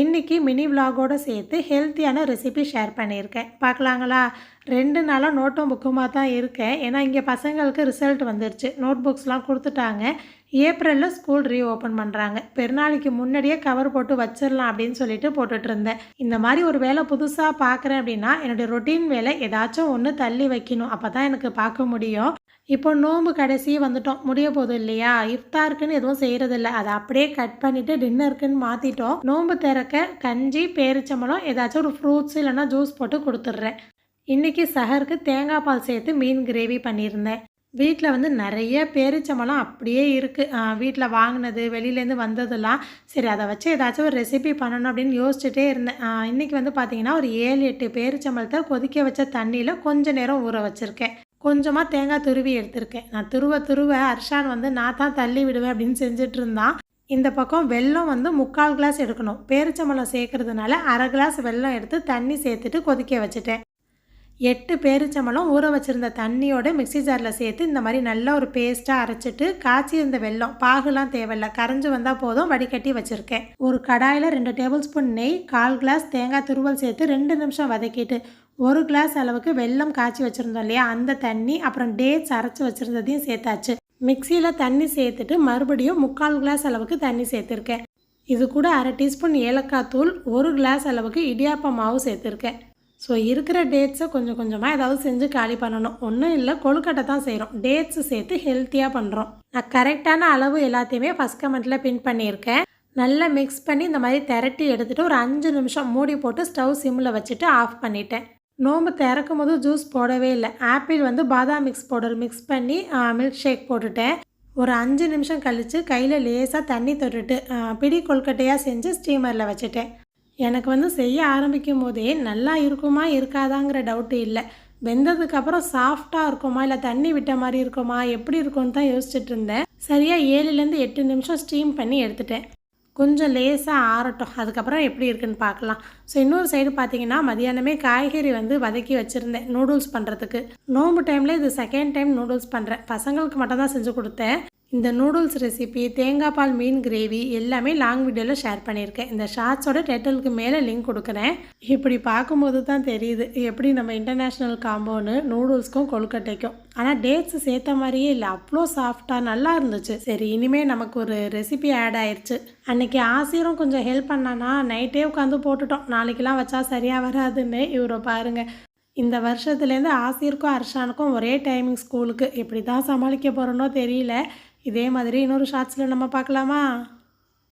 இன்றைக்கி மினி விலாகோடு சேர்த்து ஹெல்த்தியான ரெசிபி ஷேர் பண்ணியிருக்கேன். பார்க்கலாங்களா? ரெண்டு நாளாக நோட்டும் புக்குமாக தான் இருக்கேன். ஏன்னா இங்கே பசங்களுக்கு ரிசல்ட் வந்துருச்சு. நோட் புக்ஸ்லாம் கொடுத்துட்டாங்க. ஏப்ரலில் ஸ்கூல் ரீ ஓப்பன் பண்ணுறாங்க பெருநாளைக்கு முன்னாடியே கவர் போட்டு வச்சிடலாம் அப்படின்னு சொல்லிட்டு போட்டுட்டு இருந்தேன். இந்த மாதிரி ஒரு வேலை புதுசாக பார்க்குறேன் அப்படின்னா என்னுடைய ரொட்டீன் வேலை ஏதாச்சும் ஒன்று தள்ளி வைக்கணும். அப்போ தான் எனக்கு பார்க்க முடியும். இப்போ நோன்பு கடைசி வந்துட்டோம். முடிய போதும் இல்லையா? இஃப்தாருக்குன்னு எதுவும் செய்கிறதில்ல அதை அப்படியே கட் பண்ணிவிட்டு டின்னருக்குன்னு மாற்றிட்டோம் நோன்பு திறக்க கஞ்சி பேரிச்சம்பழம் ஏதாச்சும் ஒரு ஃப்ரூட்ஸ் இல்லைன்னா ஜூஸ் போட்டு கொடுத்துட்றேன். இன்றைக்கி சஹருக்கு தேங்காய் பால் சேர்த்து மீன் கிரேவி பண்ணியிருந்தேன். வீட்டில் வந்து நிறைய பேரிச்சம்பழம் அப்படியே இருக்குது வீட்டில் வாங்கினது வெளியிலேருந்து வந்ததெல்லாம் சரி அதை வச்சு ஏதாச்சும் ஒரு ரெசிபி பண்ணணும் அப்படின்னு யோசிச்சுட்டே இருந்தேன். இன்றைக்கி வந்து பார்த்திங்கன்னா ஒரு ஏழு எட்டு பேரிச்சம்பழத்தை கொதிக்க வச்ச தண்ணியில் கொஞ்சம் நேரம் ஊற வச்சுருக்கேன். கொஞ்சமாக தேங்காய் துருவி எடுத்திருக்கேன். நான் துருவ துருவ அர்ஷான் வந்து நான் தான் தள்ளி விடுவேன் அப்படின்னு செஞ்சுட்டு இருந்தான். இந்த பக்கம் வெல்லம் வந்து முக்கால் கிளாஸ் எடுக்கணும். பேரிச்சம்பழம் சேர்க்கறதுனால அரை கிளாஸ் வெல்லம் எடுத்து தண்ணி சேர்த்துட்டு கொதிக்க வச்சுட்டேன். எட்டு பேரிச்சம்பழம் ஊற வச்சுருந்த தண்ணியோட மிக்ஸி ஜாரில் சேர்த்து இந்த மாதிரி நல்ல ஒரு பேஸ்ட்டாக அரைச்சிட்டு காய்ச்சி இருந்த வெல்லம் பாகுலாம் தேவையில்ல கரைஞ்சி வந்தால் போதும் வடிகட்டி வச்சுருக்கேன். ஒரு கடாயில் ரெண்டு டேபிள் ஸ்பூன் நெய் கால் கிளாஸ் தேங்காய் துருவல் சேர்த்து ரெண்டு நிமிஷம் வதக்கிட்டு ஒரு கிளாஸ் அளவுக்கு வெல்லம் காய்ச்சி வச்சுருந்தோம் இல்லையா? அந்த தண்ணி அப்புறம் டேட்ஸ் அரைச்சி வச்சுருந்ததையும் சேர்த்தாச்சு. மிக்சியில் தண்ணி சேர்த்துட்டு மறுபடியும் முக்கால் கிளாஸ் அளவுக்கு தண்ணி சேர்த்துருக்கேன். இது கூட அரை டீஸ்பூன் ஏலக்காய் தூள் ஒரு கிளாஸ் அளவுக்கு இடியாப்ப மாவு சேர்த்துருக்கேன். ஸோ இருக்கிற டேட்ஸை கொஞ்சம் கொஞ்சமாக ஏதாவது செஞ்சு காலி பண்ணணும். ஒன்றும் இல்லை கொழுக்கட்டை தான் செய்கிறோம் டேட்ஸு சேர்த்து ஹெல்த்தியாக பண்ணுறோம் நான் கரெக்டான அளவு எல்லாத்தையுமே ஃபஸ்ட் கமெண்ட்டில் பின் பண்ணியிருக்கேன். நல்லா மிக்ஸ் பண்ணி இந்த மாதிரி திரட்டி எடுத்துகிட்டு ஒரு அஞ்சு நிமிஷம் மூடி போட்டு ஸ்டவ் சிம்மில் வச்சுட்டு ஆஃப் பண்ணிட்டேன். நோம்பு திறக்கும் போது ஜூஸ் போடவே இல்லை. ஆப்பிள் வந்து பாதாம் மிக்ஸ் பவுடர் மிக்ஸ் பண்ணி மில்க் ஷேக் போட்டுட்டேன். ஒரு அஞ்சு நிமிஷம் கழித்து கையில் லேசாக தண்ணி தொட்டுட்டு பிடி கொல்கட்டையாக செஞ்சு ஸ்டீமரில் வச்சுட்டேன். எனக்கு வந்து செய்ய ஆரம்பிக்கும் போதே நல்லா இருக்குமா இருக்காதாங்கிற டவுட்டு இல்லை. வெந்ததுக்கப்புறம் சாஃப்டாக இருக்குமா இல்லை தண்ணி விட்ட மாதிரி இருக்குமா எப்படி இருக்கும்னு தான் யோசிச்சுட்டு இருந்தேன். சரியாக ஏழுலேருந்து எட்டு நிமிஷம் ஸ்டீம் பண்ணி எடுத்துட்டேன். கொஞ்சம் லேசாக ஆறட்டும். அதுக்கப்புறம் எப்படி இருக்குன்னு பார்க்கலாம். ஸோ இன்னொரு சைடு பார்த்தீங்கன்னா மதியானமே காய்கறி வந்து வதக்கி வச்சுருந்தேன் நூடுல்ஸ் பண்ணுறதுக்கு நோம்பு டைமில் இது செகண்ட் டைம் நூடுல்ஸ் பண்ணுறேன் பசங்களுக்கு மட்டும் தான் செஞ்சு கொடுத்தேன். இந்த நூடுல்ஸ் ரெசிபி தேங்காய் பால் மீன் கிரேவி எல்லாமே லாங் வீடியோவில் ஷேர் பண்ணியிருக்கேன். இந்த ஷார்ட்ஸோட டைட்டிலுக்கு மேலே லிங்க் கொடுக்குறேன். இப்படி பார்க்கும்போது தான் தெரியுது எப்படி நம்ம இன்டர்நேஷ்னல் காம்போன்னு நூடுல்ஸ்க்கும் கொழுக்கட்டைக்கும். ஆனால் டேட்ஸ் சேர்த்த மாதிரியே இல்லை. அவ்வளோ சாஃப்டாக நல்லா இருந்துச்சு. சரி இனிமேல் நமக்கு ஒரு ரெசிபி ஆட் ஆயிடுச்சு அன்றைக்கி ஆசிரியரும் கொஞ்சம் ஹெல்ப் பண்ணானா நைட்டே உட்காந்து போட்டுட்டோம். நாளைக்கெலாம் வச்சா சரியாக வராதுன்னு இவரை பாருங்கள் இந்த வருஷத்துலேருந்து ஆசிர்க்கும் அர்ஷானுக்கும் ஒரே டைமிங் ஸ்கூலுக்கு எப்படி தான் சமாளிக்க போகிறோன்னோ தெரியல. இதே மாதிரி இன்னொரு ஷார்ட்ஸில் நம்ம பார்க்கலாமா?